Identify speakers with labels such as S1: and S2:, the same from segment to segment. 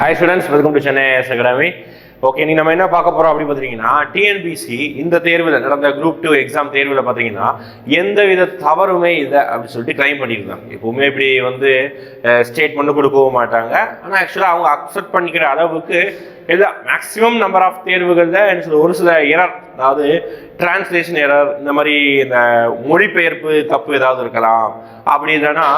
S1: Hi students welcome to Chennai Academy okay நீ நம்ம என்ன பார்க்க போகிறோம் அப்படி பார்த்தீங்கன்னா டிஎன்பிசி இந்த தேர்வில் நடந்த குரூப் டூ எக்ஸாம் தேர்வில் பார்த்தீங்கன்னா எந்த வித தவறுமே இல்லை அப்படின்னு சொல்லிட்டு கிளைம் பண்ணியிருந்தாங்க. எப்பவுமே இப்படி வந்து ஸ்டேட்மெண்ட் கொடுக்கவும் மாட்டாங்க. ஆனால் ஆக்சுவலாக அவங்க அக்செப்ட் பண்ணிக்கிற அளவுக்கு இல்லை மேக்ஸிமம் நம்பர் ஆஃப் தேர்வுகளில் என்ன சொல்ல ஒரு சில எரர் அதாவது டிரான்ஸ்லேஷன் எரர் இந்த மாதிரி இந்த மொழிபெயர்ப்பு தப்பு ஏதாவது இருக்கலாம். அப்படி இல்லைன்னா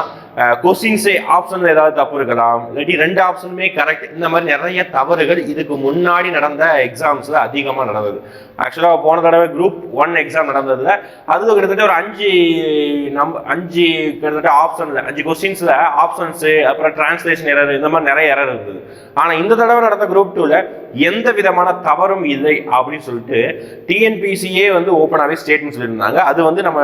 S1: கொஸ்டின்ஸே ஆப்ஷன் ஏதாவது தப்பு இருக்கலாம். இல்லாட்டி ரெண்டு ஆப்ஷனுமே கரெக்ட் இந்த மாதிரி நிறைய தவறுகள் இதுக்கு முன்னாடி நடந்த எக்ஸாம்ஸில் அதிகமாக நடந்தது. ஆக்சுவலாக போன தடவை குரூப் ஒன் எக்ஸாம் நடந்ததில் அது கிட்டத்தட்ட ஒரு அஞ்சு நம்ப அஞ்சு கிட்டத்தட்ட ஆப்ஷன்ல அஞ்சு கொஸ்டின்ஸில் ஆப்ஷன்ஸு அப்புறம் டிரான்ஸ்லேஷன் எரர் இந்த மாதிரி நிறைய எரர் இருந்தது. ஆனால் இந்த தடவை நடந்த குரூப் டூவில் எந்த விதமான தவறும் இல்லை அப்படின்னு சொல்லிட்டு டிஎன்பிசியே வந்து ஓப்பனாகவே ஸ்டேட்மெண்ட் சொல்லியிருந்தாங்க. அது வந்து நம்ம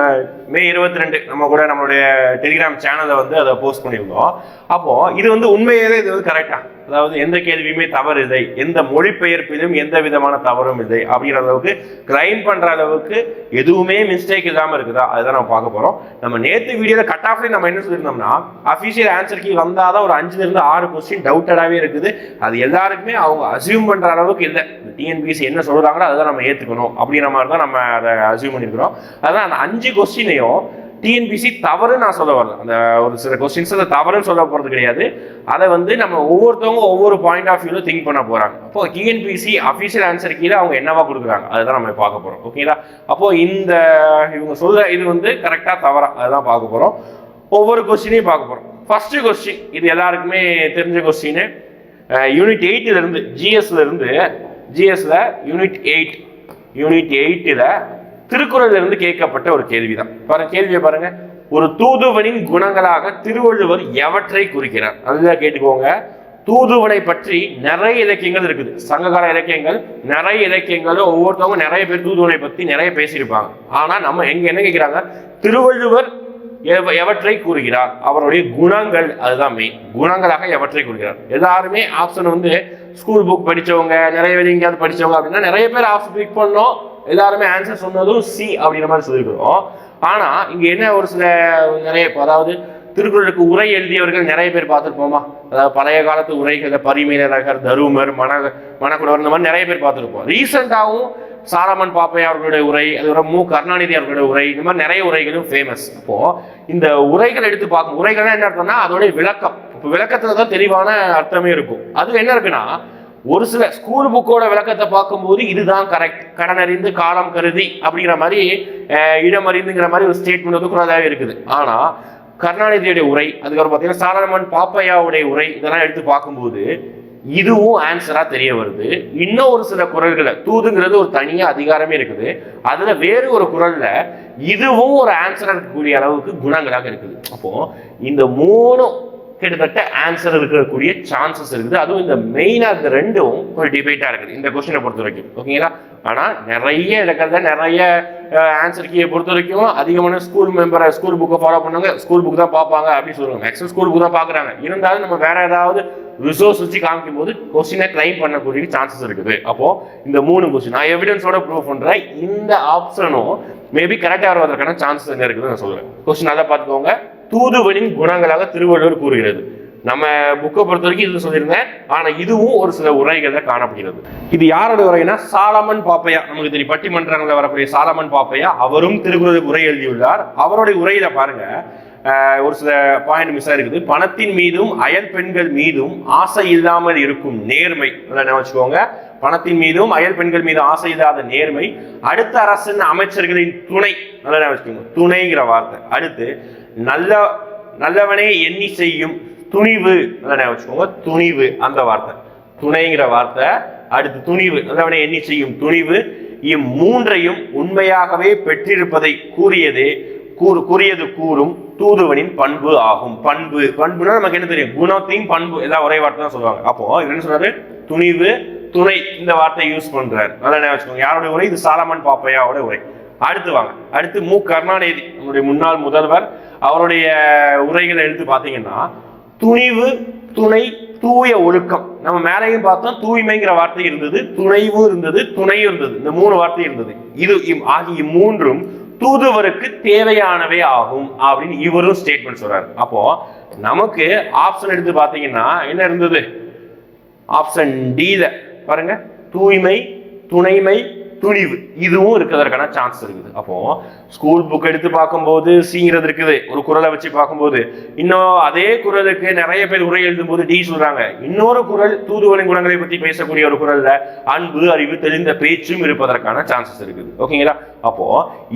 S1: மே இருபத்தி ரெண்டு நம்ம கூட நம்மளுடைய டெலிகிராம் சேனலை வந்து அதை போஸ்ட் பண்ணியிருந்தோம். அப்போது இது வந்து உண்மையே இது வந்து கரெக்டாக அதாவது எந்த கேள்வியுமே தவறு இல்லை எந்த மொழிபெயர்ப்பிலும் எந்த விதமான தவறும் இல்லை. அப்படிங்கிற அளவுக்கு கிரைம் பண்ணுற அளவுக்கு எதுவுமே மிஸ்டேக் இல்லாமல் இருக்குதா? அதுதான் நம்ம பார்க்க போகிறோம் நம்ம நேற்று வீடியோவில் கட் ஆஃப்லேயே நம்ம என்ன சொல்லியிருந்தோம்னா அஃபிஷியல் ஆன்சர் கீ வந்தாதான் ஒரு அஞ்சுலேருந்து ஆறு கொஸ்டின் டவுட்டடாவே இருக்குது. அது எல்லாருக்குமே அவங்க அசியூம் பண்ணுற அளவுக்கு இல்லை. டிஎன்பிசி என்ன சொல்கிறாங்களோ அதை நம்ம ஏற்றுக்கணும் அப்படிங்கிற மாதிரி தான் நம்ம அதை அசியூம் பண்ணியிருக்கிறோம். அதான் அந்த அஞ்சு கொஸ்டினையும் டிஎன்பிசி தவறு நான் சொல்ல வரல. அந்த ஒரு சில கொஸ்டின்ஸ் அதை தவறுன்னு சொல்ல போகிறது கிடையாது. அதை வந்து நம்ம ஒவ்வொருத்தவங்க ஒவ்வொரு பாயிண்ட் ஆஃப் வியூவில் திங்க் பண்ண போகிறாங்க அப்போ டிஎன்பிசி அஃபிஷியல் ஆன்சர் கீழே அவங்க என்னவா கொடுக்குறாங்க? அதுதான் நம்ம பார்க்க போகிறோம் ஓகேங்களா அப்போது இந்த இவங்க சொல்ற இது வந்து கரெக்டாக தவறா அதுதான் பார்க்க போகிறோம் ஒவ்வொரு கொஸ்டினையும் பார்க்க போகிறோம் ஃபர்ஸ்ட் கொஸ்டின் இது எல்லாருக்குமே தெரிஞ்ச கொஸ்டின் யூனிட் எயிட்டிலேருந்து ஜிஎஸ்லேருந்து ஜிஎஸில் யூனிட் எயிட் யூனிட் எயிட்டில் திருக்குறள் இருந்து கேட்கப்பட்ட ஒரு கேள்விதான். பாருங்க கேள்வியை பாருங்க. ஒரு தூதுவனின் குணங்களாக திருவள்ளுவர் எவற்றை குறிக்கிறார்? அதுதான் கேட்டுக்கோங்க. தூதுவனை பற்றி நிறைய இலக்கியங்கள் இருக்குது. சங்ககால இலக்கியங்கள் நிறைய இலக்கியங்கள் ஒவ்வொருத்தவங்க நிறைய பேர் தூதுவனை பத்தி நிறைய பேசியிருப்பாங்க. ஆனா நம்ம எங்க என்ன கேட்கிறாங்க? திருவள்ளுவர் எவ- எவற்றை கூறுகிறார்? அவருடைய குணங்கள் அதுதான் மெயின் குணங்களாக எவற்றை கூறுகிறார்? எல்லாருமே ஆப்ஷன் வந்து ஸ்கூல் புக் படிச்சவங்க நிறைய பேர் எங்கேயாவது படிச்சவங்க அப்படின்னா நிறைய பேர் ஆப்ஷன் பிக் பண்ணோம். எல்லாருமே ஆன்சர் சொன்னதும் சி அப்படிங்கிற மாதிரி சொல்லியிருக்கிறோம். ஆனால் இங்கே என்ன ஒரு சில நிறைய அதாவது திருக்குறளுக்கு உரை எழுதியவர்கள் நிறைய பேர் பார்த்துருப்போமா? அதாவது பழைய காலத்து உரைகளை பரிமேலழகர் தருமர் மன மணக்குடவர் இந்த மாதிரி நிறைய பேர் பார்த்துருப்போம். ரீசெண்டாகவும் சாலமன் பாப்பையா அவர்களுடைய உரை அதுக்கப்புறம் மு. கருணாநிதி அவர்களுடைய உரை இந்த மாதிரி நிறைய உரைகளும் ஃபேமஸ் இப்போது இந்த உரைகள் எடுத்து பார்க்கும் உரைகள்னா என்ன அர்த்தம்னா அதோடைய விளக்கம். இப்போ விளக்கத்தில் தான் தெளிவான அர்த்தமே இருக்கும். அது என்ன இருக்குன்னா ஒரு சில ஸ்கூல் புக்கோட விளக்கத்தை பார்க்கும்போது இதுதான் கரெக்ட் கடன் அறிந்து காலம் கருதி அப்படிங்கிற மாதிரி இடம் அறிந்துங்கிற மாதிரி ஒரு ஸ்டேட்மெண்ட் வந்து குறதாவே இருக்குது. ஆனால் கருணாநிதியுடைய உரை அதுக்கப்புறம் பார்த்தீங்கன்னா சாலமன் பாப்பையாவுடைய உரை இதெல்லாம் எடுத்து பார்க்கும்போது இதுவும் ஆன்சரா தெரிய வருது. இன்னும் ஒரு சில குரல்களை தூதுங்கிறது ஒரு தனியா அதிகாரமே இருக்குது. அதுல வேறு ஒரு குரல்ல இதுவும் ஒரு ஆன்சரா இருக்கக்கூடிய அளவுக்கு குணங்களாக இருக்குது. அப்போ இந்த மூணும் கிட்டத்தட்ட ஆன்சர் இருக்கக்கூடிய சான்சஸ் இருக்குது. அதுவும் இந்த மெயினாக இந்த ரெண்டும் ஒரு டிபேட்டாக இருக்குது. இந்த கொஸ்டினை பொறுத்த வரைக்கும். ஓகேங்களா ஆனால் நிறைய இருக்கிறத நிறைய ஆன்சர் கீயை பொறுத்த வரைக்கும் அதிகமான ஸ்கூல் மெம்பரை ஸ்கூல் புக்கை ஃபாலோ பண்ணுவாங்க ஸ்கூல் புக் தான் பார்ப்பாங்க அப்படின்னு சொல்லுவாங்க. மேக்ஸிமம் ஸ்கூல் புக் தான் பார்க்குறாங்க. இருந்தாலும் நம்ம வேற ஏதாவது ரிசோர்ஸ் வச்சு காமிக்கும் போது கொஸ்டினை கிளைம் பண்ணக்கூடிய சான்சஸ் இருக்குது. அப்போ இந்த மூணு கொஸ்டின் நான் எவிடன்ஸோட ப்ரூவ் பண்ணுறேன் இந்த ஆப்ஷனும் மேபி கரெக்டாக வருவதற்கான சான்சஸ் என்ன இருக்குதுன்னு நான் சொல்கிறேன் கொஸ்டின் நல்லா பார்த்துக்கோங்க. தூதுவனின் குணங்களாக திருவள்ளுவர் கூறுகிறது. நம்ம புக்கை பொறுத்த வரைக்கும் இது சொல்லியிருந்தேன் ஆனா இதுவும் ஒரு சில உரைகளில் காணப்படுகிறது. இது யாரோட உரைனா சாலமன் பாப்பையா. நமக்கு தெரியும் பட்டிமன்றங்களில் வரக்கூடிய சாலமன் பாப்பையா அவரும் திருக்குறளுக்கு உரை எழுதியுள்ளார். அவருடைய உரையில பாருங்க. ஒரு சில பாயிண்ட் மிஸ் இருக்குது. பணத்தின் மீதும் அயல் பெண்கள் மீதும் ஆசை இல்லாமல் இருக்கும் நேர்மை. நல்லா வச்சுக்கோங்க பணத்தின் மீதும் அயல் பெண்கள் மீதும் ஆசை இல்லாத நேர்மை. அடுத்த அரசின் அமைச்சர்களின் துணை நல்லா வச்சுக்கோங்க துணைங்கிற வார்த்தை. அடுத்து நல்ல நல்லவனே எண்ணி செய்யும் துணிவு நல்லா வச்சுக்கோங்க துணிவு அந்த வார்த்தை. துணைங்கிற வார்த்தை. அடுத்து துணிவு நல்லவனே எண்ணி செய்யும் துணிவு. இம்மூன்றையும் உண்மையாகவே பெற்றிருப்பதை கூறியதே கூறு கூறியது கூறும் தூதுவனின் பண்பு ஆகும். பண்பு பண்புனா நமக்கு என்ன தெரியும்? குணத்தையும் பண்பு எல்லாம் ஒரே வார்த்தை தான் சொல்லுவாங்க. அப்போ இவர் என்ன சொல்றாரு? துணிவு துணை இந்த வார்த்தையை யூஸ் பண்றாரு. நல்லா என்ன வச்சுக்கோங்க. யாருடைய உரை? இது சாலமன் பாப்பையாவோட உரை. அடுத்து வாங்க. அடுத்து மு. கருணாநிதி நம்முடைய முன்னாள் முதல்வர் அவருடைய உரைகளை எடுத்து பார்த்தீங்கன்னா துணிவு துணை தூய ஒழுக்கம். நம்ம மேலையும் பார்த்தோம் தூய்மைங்கிற வார்த்தை இருந்தது துணைவும் இருந்தது துணையும் இருந்தது. இந்த மூணு வார்த்தை இருந்தது. இது இம்- ஆகிய மூன்றும் தூதுவருக்கு தேவையானவை ஆகும் அப்படின்னு இவரும் ஸ்டேட்மெண்ட் சொல்றாரு. அப்போ நமக்கு ஆப்ஷன் எடுத்து பார்த்தீங்கன்னா என்ன இருந்தது? ஆப்ஷன் டி பாருங்க. தூய்மை துணைமை துணிவு. இதுவும் இருக்கிறதுக்கான சான்ஸ் இருக்குது. அப்போ ஸ்கூல் புக் எடுத்து பார்க்கும்போது சீங்கிறது இருக்குது. ஒரு குரலை வச்சு பார்க்கும்போது இன்னும் அதே குரலுக்கு நிறைய பேர் உரை எழுதும்போது டி சொல்றாங்க. இன்னொரு குரல் தூதுவலின் குணங்களை பத்தி பேசக்கூடிய ஒரு குரல்ல அன்பு அறிவு தெரிந்த பேச்சும் இருப்பதற்கான சான்சஸ் இருக்குது. ஓகேங்களா அப்போ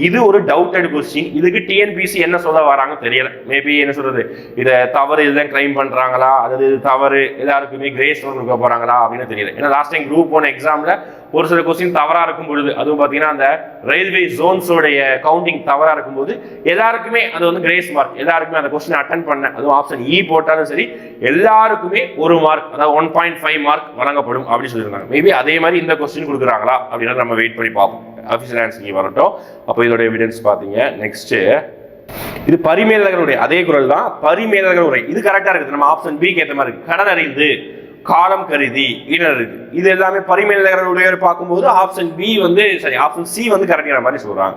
S1: இது ஒரு டவுட்டட் கொஸ்டின் இதுக்கு டிஎன்பிசி என்ன சொல்ல வராங்க தெரியல. மேபி என்ன சொல்றது? இதை தவறு இதுதான் கிளைம் பண்றாங்களா? அல்லது இது தவறு எல்லாருக்குமே கிரேஸ் கொடுக்க போறாங்களா? அப்படின்னு தெரியல. ஏன்னா லாஸ்ட் டைம் குரூப் ஒன் எக்ஸாம்ல ஒரு சில கொஸ்டின் தவறா இருக்கும் பொழுது அதுவும் பார்த்தீங்கன்னா அந்த ரயில்வே ஜோன்ஸோடைய கவுண்டிங் தவறா இருக்கும்போது எல்லாருக்குமே அது வந்து கிரேஸ் மார்க் எல்லாருக்குமே அந்த கொஸ்டின் அட்டன் பண்ண அதுவும் ஆப்ஷன் இ e போட்டாலும் சரி எல்லாருக்குமே ஒரு மார்க் அதாவது ஒன் பாயிண்ட் ஃபைவ் மார்க் வழங்கப்படும் அப்படின்னு சொல்லியிருந்தாங்க. மேபி அதே மாதிரி இந்த கொஸ்டின் கொடுக்குறாங்களா அப்படின்னு நம்ம வெயிட் பண்ணி பார்ப்போம். அஃபிஷியல் ஆன்சரிங் வரட்டும். அப்போ இதோட எவிடன்ஸ் பார்த்தீங்க நெக்ஸ்ட் இது பரிமேலகருடைய அதே குரல் தான் பரிமேலகர் உரை இது கரெக்டா இருக்குது. நம்ம ஆப்ஷன் பிக்கு ஏற்ற மாதிரி இருக்கு. கடன் அறிந்து. காலம் கருதி இடருக்கு இது எல்லாமே பரிமேலகருடைய பார்க்கும்போது ஆப்ஷன் பி வந்து சரி ஆப்ஷன் சி வந்து கரெக்டான மாதிரி சொல்கிறாங்க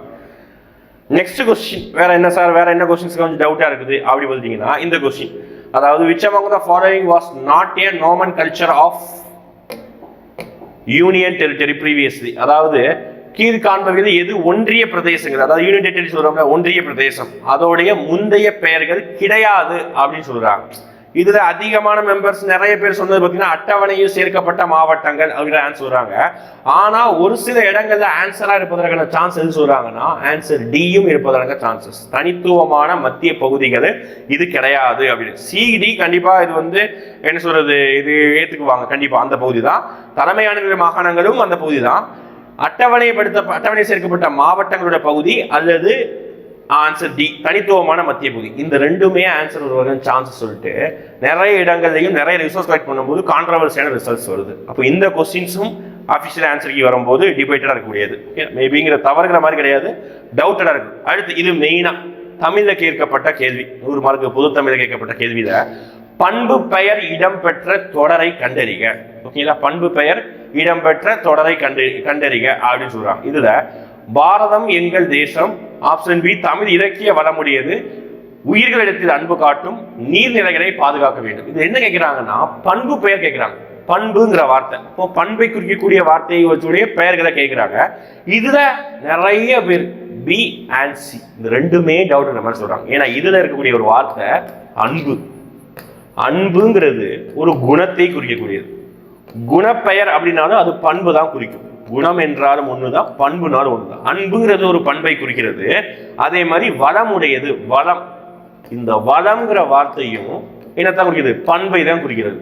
S1: நெக்ஸ்ட் கொஸ்டின் வேற என்ன சார் வேற என்ன கொஸ்டின்ஸ் கொஞ்சம் டவுட்டாக இருக்குது? அப்படி பார்த்தீங்கன்னா இந்த கொஸ்டின் அதாவது which among the following was not a nomen culture of union territory previously அதாவது கீழ் கீழ்காண்பவையில் எது ஒன்றிய பிரதேசங்கள்? அதாவது யூனியன் டெரிட்டரி சொல்கிறாங்க ஒன்றிய பிரதேசம். அதோடைய முந்தைய பெயர்கள் கிடையாது அப்படின்னு சொல்கிறாங்க இதுல அதிகமான மெம்பர்ஸ் நிறைய பேர் சொன்னது பார்த்தீங்கன்னா அட்டவணையில் சேர்க்கப்பட்ட மாவட்டங்கள் அப்படிங்கிற ஆன்சர் சொல்றாங்க. ஆனா ஒரு சில இடங்கள்ல ஆன்சரா இருப்பதற்கான சான்ஸ் எது சொல்றாங்கன்னா ஆன்சர் டியும் இருப்பதற்கான சான்சஸ் தனித்துவமான மத்திய பகுதிகள் இது கிடையாது அப்படின்னு. சிடி கண்டிப்பா இது வந்து என்ன சொல்றது இது ஏத்துக்குவாங்க. கண்டிப்பா அந்த பகுதி தான் தலைமையான மாகாணங்களும் அந்த பகுதி தான் அட்டவணைப்படுத்த அட்டவணை சேர்க்கப்பட்ட மாவட்டங்களோட பகுதி அல்லது ஆன்சர் டி தனித்துவமான மத்திய பகுதி இந்த ரெண்டுமே ஆன்சர் வருவதற்கு சான்ஸ் சொல்லிட்டு நிறைய இடங்கள்லையும் நிறைய ரிசோர்ஸ் கலெக்ட் பண்ணும்போது கான்ட்ரவர்சியான ரிசல்ட்ஸ் வருது. அப்போ இந்த கொஸ்டின்ஸும் அஃபிஷியல் ஆன்சருக்கு வரும்போது டிபேட்டடாக இருக்கக்கூடியது மேபிங்கிற தவறுகிற மாதிரி கிடையாது. டவுட்டடாக இருக்கு. அடுத்து இது மெயினாக தமிழில் கேட்கப்பட்ட கேள்வி. நூறு மார்க்கு பொது தமிழில் கேட்கப்பட்ட கேள்வியில் பண்பு பெயர் இடம்பெற்ற தொடரை கண்டறிக. ஓகேங்களா பண்பு பெயர் இடம்பெற்ற தொடரை கண்டு கண்டறிக அப்படின்னு சொல்கிறாங்க இதில் பாரதம் எங்கள் தேசம் ஆப்ஷன் பி தமிழ் இலக்கிய வளமுடையது. உயிர்களிடத்தில் அன்பு காட்டும் நீர்நிலைகளை பாதுகாக்க வேண்டும். இது என்ன கேட்கிறாங்கன்னா பண்பு பெயர் கேட்கிறாங்க பண்புங்கிற வார்த்தை. இப்போ பண்பை குறிக்கக்கூடிய வார்த்தையை வச்சுடைய பெயர்களை கேட்கிறாங்க இதுல நிறைய பேர் பி அண்ட் சி இந்த ரெண்டுமே டவுட் மாதிரி சொல்றாங்க. ஏன்னா இதுல இருக்கக்கூடிய ஒரு வார்த்தை அன்பு. அன்புங்கிறது ஒரு குணத்தை குறிக்கக்கூடியது. குணப்பெயர் அப்படின்னாலும் அது பண்பு தான் குறிக்கும். குணம் என்றாலும் ஒண்ணுதான் பண்புனாலும் ஒண்ணுதான். அன்புங்கிறது ஒரு பண்பை குறிக்கிறது. அதே மாதிரி வளம் உடையது வளம். இந்த வளம்ங்கிற வார்த்தையும் என்னத்தான் குறிக்கிறது பண்பை தான் குறிக்கிறது.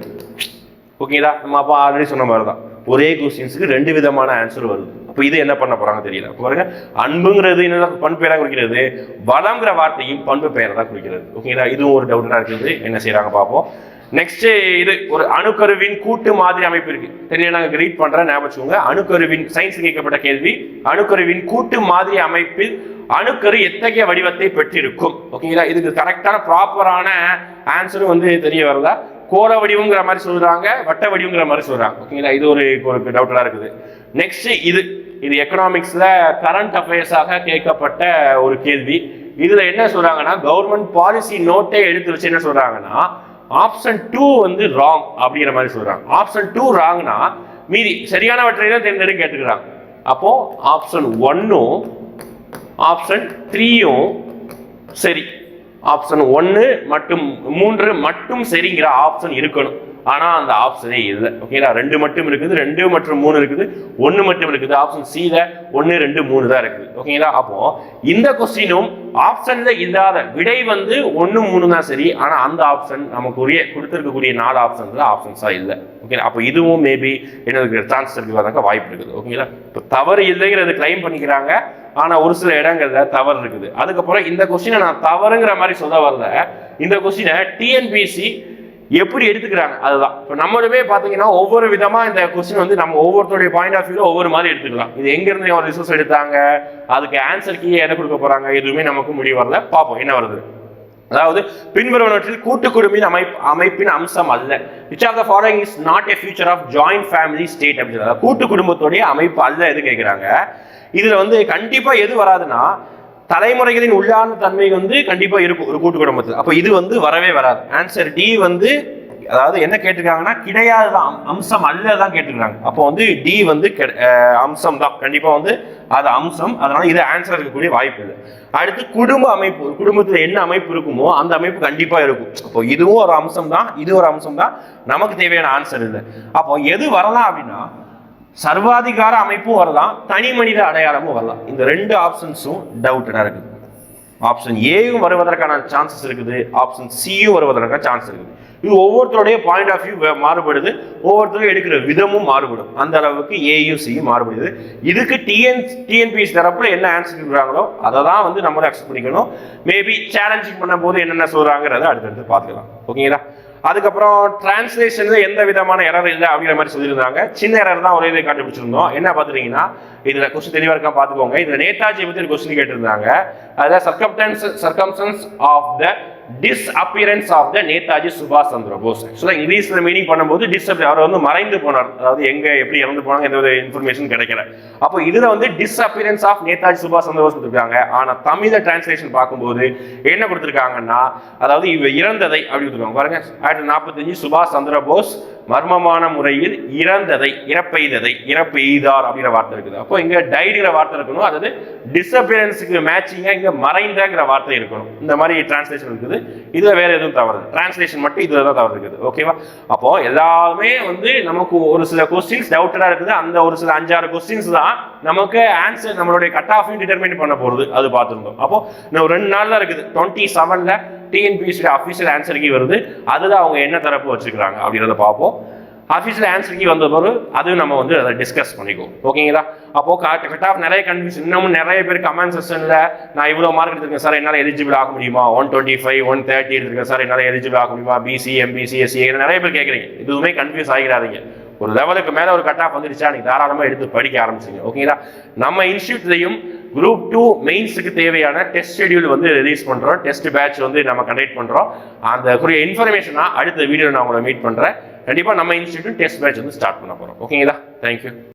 S1: ஓகேங்களா நம்ம அப்பா ஆல்ரெடி சொன்ன மாதிரி தான் ஒரே கொஸ்டின்ஸுக்கு ரெண்டு விதமான ஆன்சர் வருது. அப்போ இது என்ன பண்ண போறாங்க தெரியல. பாருங்க. அன்புங்கிறது என்ன பண்பு பெயராக குறிக்கிறது? வளம்ங்கிற வார்த்தையும் பண்பு பெயரை தான் குறிக்கிறது. ஓகேங்களா இதுவும் ஒரு டவுட்டாக இருக்குது. என்ன செய்யறாங்க பார்ப்போம் நெக்ஸ்ட் இது ஒரு அணுக்கருவின் கூட்டு மாதிரி அமைப்பு இருக்கு. தெரியல நாங்க ரீட் பண்றேன் ஞாபகம் வச்சுக்கோங்க. அணுக்கருவின் சயின்ஸ் கேட்கப்பட்ட கேள்வி. அணுக்கருவின் கூட்டு மாதிரி அமைப்பில் அணுக்கரு எத்தகைய வடிவத்தை பெற்றிருக்கும்? ஓகேங்களா இதுக்கு கரெக்டான ப்ராப்பரான ஆன்சரும் வந்து தெரிய வருதா கோர வடிவங்கிற மாதிரி சொல்றாங்க வட்ட வடிவங்கிற மாதிரி சொல்றாங்க. ஓகேங்களா இது ஒரு ஒரு டவுட்டா இருக்குது. நெக்ஸ்ட் இது இது எக்கனாமிக்ஸ்ல கரண்ட் அஃபேர்ஸாக கேட்கப்பட்ட ஒரு கேள்வி. இதுல என்ன சொல்றாங்கன்னா கவர்மெண்ட் பாலிசி நோட்டை எடுத்து வச்சு என்ன சொல்றாங்கன்னா ஆப்ஷன் டூ வந்து ராங் அப்படிங்கிற மாதிரி சொல்கிறாங்க ஆப்ஷன் டூ ராங்னா மீதி சரியானவற்றை தான் தேர்ந்தெடுக்க கேட்டுக்கிறாங்க. அப்போ ஆப்ஷன் ஒன்னும் ஆப்ஷன் த்ரீயும் சரி. ஆப்ஷன் ஒன்று மற்றும் மூன்று மட்டும் சரிங்கிற ஆப்ஷன் இருக்கணும். ஆனால் அந்த ஆப்ஷனே இல்லை. ஓகேங்களா ரெண்டு மட்டும் இருக்குது ரெண்டு மற்றும் மூணு இருக்குது ஒன்று மட்டும் இருக்குது. ஆப்ஷன் சியில் ஒன்று ரெண்டு மூணு தான் இருக்குது. ஓகேங்களா அப்போ இந்த கொஸ்டினும் ஆப்ஷனில் இல்லாத விடை வந்து ஒன்று மூணு தான் சரி. ஆனால் அந்த ஆப்ஷன் நமக்குரிய கொடுத்துருக்கக்கூடிய நாலு ஆப்ஷன்ல ஆப்ஷன்ஸாக இல்லை. ஓகே அப்போ இதுவும் மேபி என்ன சான்ஸ் இருக்கிறதாக்க வாய்ப்பு இருக்குது. ஓகேங்களா இப்போ தவறு இல்லைங்கிறது கிளைம் பண்ணிக்கிறாங்க. ஆனால் ஒரு சில இடங்கள்ல தவறு இருக்குது. அதுக்கப்புறம் இந்த கொஸ்டினை நான் தவறுங்கிற மாதிரி சொல்ல வரல. இந்த கொஸ்டினை டிஎன்பிசி எப்படி எடுத்துக்கிறாங்க? அதுதான். இப்போ நம்மளுமே பார்த்தீங்கன்னா ஒவ்வொரு விதமாக இந்த கொஸ்டின் வந்து நம்ம ஒவ்வொருத்தருடைய பாயிண்ட் ஆஃப் வியூவில் ஒவ்வொரு மாதிரி எடுத்துக்கலாம். இது எங்கேருந்து ஒரு ரிசோர்ஸ் எடுத்தாங்க? அதுக்கு ஆன்சர் கீ எதை கொடுக்க போகிறாங்க எதுவுமே நமக்கு முடிவு வரல. பார்ப்போம் என்ன வருது? அதாவது பின்வருவனவற்றில் கூட்டு குடும்பின் அமை அமைப்பின் அம்சம் அல்ல. Which of the following is not a future of joint family state அப்படின்னு கூட்டு குடும்பத்துடைய அமைப்பு அல்ல எது கேட்குறாங்க இதில் வந்து கண்டிப்பாக எது வராதுன்னா தலைமுறைகளின் உள்ளார்ந்த தன்மை வந்து கண்டிப்பா இருக்கும் ஒரு கூட்டு குடும்பத்தில். அப்போ இது வந்து வரவே வராது. ஆன்சர் டி வந்து அதாவது என்ன கேட்டிருக்காங்கன்னா கிடையாதுதான் அம்சம் அல்ல தான் கேட்டிருக்காங்க. அப்போ வந்து டி வந்து அம்சம் தான் கண்டிப்பா வந்து அது அம்சம். அதனால இது ஆன்சர் இருக்கக்கூடிய வாய்ப்பு இல்லை. அடுத்து குடும்ப அமைப்பு. ஒரு குடும்பத்துல என்ன அமைப்பு இருக்குமோ அந்த அமைப்பு கண்டிப்பா இருக்கும். அப்போ இதுவும் ஒரு அம்சம் தான் இது ஒரு அம்சம் தான் நமக்கு தேவையான ஆன்சர் இல்லை அப்போ எது வரலாம் அப்படின்னா சர்வாதிகார அமைப்பும் வரலாம் தனி மனித அடையாளமும் வரலாம். இந்த ரெண்டு ஆப்ஷன்ஸும் டவுட்டடாக இருக்குது. ஆப்ஷன் ஏயும் வருவதற்கான சான்சஸ் இருக்குது. ஆப்ஷன் சியும் வருவதற்கான சான்ஸ் இருக்குது. இது ஒவ்வொருத்தருடைய பாயிண்ட் ஆஃப் வியூ மாறுபடுது. ஒவ்வொருத்தரும் எடுக்கிற விதமும் மாறுபடும். அந்த அளவுக்கு ஏயும் சியும் மாறுபடுது. இதுக்கு டிஎன் டிஎன்பிஎஸ் தரப்புல என்ன ஆன்சர் கொடுக்குறாங்களோ அதை தான் வந்து நம்மளும் அக்செப்ட் பண்ணிக்கணும். மேபி சேலஞ்சிங் பண்ணும்போது என்னென்ன சொல்கிறாங்கிறத அடுத்தடுத்து பார்த்துக்கலாம். ஓகேங்களா அதுக்கப்புறம் டிரான்ஸ்லேஷன்ல எந்த விதமான எரர் இல்லை அப்படிங்கிற மாதிரி சொல்லியிருந்தாங்க. சின்ன எரர் தான் ஒரே இதை கண்டுபிடிச்சிருந்தோம் என்ன பார்த்துட்டீங்கன்னா இதுல கொஸ்டின் தெளிவாக இருக்கா பார்த்துக்கோங்க. இதுல நேதாஜி பத்தி ஒரு கொஸ்டின் கேட்டிருந்தாங்க. அதில் circumstances circumstances of the disappearance of the Netaji சுபாஷ் சந்திர போஸ் ஆக்சுவலாக இங்கிலீஷில் மீனிங் பண்ணும்போது டிஸ்அப் அவர் வந்து மறைந்து போனார். அதாவது எங்கே எப்படி இறந்து போனாங்க எந்த ஒரு இன்ஃபர்மேஷன் கிடைக்கல. அப்போ இதில் வந்து டிஸ்அப்பியரன்ஸ் ஆஃப் நேதாஜி சுபாஷ் சந்திர போஸ் கொடுத்துருக்காங்க. ஆனால் தமிழை டிரான்ஸ்லேஷன் பார்க்கும்போது என்ன கொடுத்துருக்காங்கன்னா அதாவது இவ இறந்ததை அப்படி கொடுத்துருக்காங்க. பாருங்க ஆயிரத்தி நாற்பத்தஞ்சு சுபாஷ் சந்திர போஸ் மர்மமான முறையில் இறந்ததை இறப்பெய்ததை இறப்பெய்தார் அப்படிங்கிற வார்த்தை இருக்குது. அப்போ இங்க டைடுங்கிற வார்த்தை இருக்கணும். அதாவது டிஸ்அப்பியரன்ஸுக்கு மேட்சிங்காக இங்க மறைந்தங்கிற வார்த்தை இருக்கணும். இந்த மாதிரி டிரான்ஸ்லேஷன் இருக்குது. இதுல வேற எதுவும் தவறு டிரான்ஸ்லேஷன் மட்டும் இதுல தான் தவறு இருக்குது. ஓகேவா அப்போ எல்லாமே வந்து நமக்கு ஒரு சில கொஸ்டின்ஸ் டவுட்டடா இருக்குது. அந்த ஒரு சில அஞ்சாறு கொஸ்டின்ஸ் தான் நமக்கு ஆன்சர் நம்மளுடைய கட் ஆஃபையும் டிட்டர்மைன் பண்ண போறது அது பார்த்துருந்தோம். அப்போ இன்னும் ரெண்டு நாள் தான் இருக்குது. டுவெண்ட்டி செவன்ல டிஎன்பிஎஸ்சி அஃபீஷியல் ஆன்சர் கீ வருது. அதுதான் அவங்க என்ன தரப்பு வச்சுக்கிறாங்க அப்படின்றத பார்ப்போம். அஃபீஷியல் ஆன்சர் கீ வந்த பிறகு அதுவும் நம்ம வந்து அதை டிஸ்கஸ் பண்ணிக்குவோம். ஓகேங்களா அப்போ கட் ஆஃப் நிறைய கன்ஃபியூஷன் இன்னமும் நிறைய பேர் கமெண்ட் செஷனில் நான் இவ்வளோ மார்க் எடுத்திருக்கேன் சார் என்னால் எலிஜிபிள் ஆக முடியுமா? One twenty five one thirty எடுத்திருக்கேன் சார் என்னால் எலிஜிபிள் ஆக முடியுமா? பிசி எம்பிசி எஸ்சி நிறைய பேர் கேட்குறீங்க இதுவுமே கன்ஃபியூஸ் ஆகிடாதீங்க. ஒரு லெவலுக்கு மேலே ஒரு கட் ஆஃப் வந்துடுச்சா நீங்கள் தாராளமா எடுத்து படிக்க ஆரம்பிச்சிங்க ஓகேங்களா நம்ம இன்ஸ்டியூட்லையும் குரூப் டூ மெயின்ஸுக்கு தேவையான டெஸ்ட் ஷெட்யூல் வந்து ரிலீஸ் பண்றோம். டெஸ்ட் பேட்ச் வந்து நம்ம கண்டக்ட் பண்றோம். அந்த குறிய இன்ஃபர்மேஷனா அடுத்த வீடியோ நான் உங்களை மீட் பண்றேன். கண்டிப்பா நம்ம இன்ஸ்டியூட்டும் டெஸ்ட் பேட்ச் வந்து ஸ்டார்ட் பண்ண போறோம். ஓகேங்களா தேங்க்யூ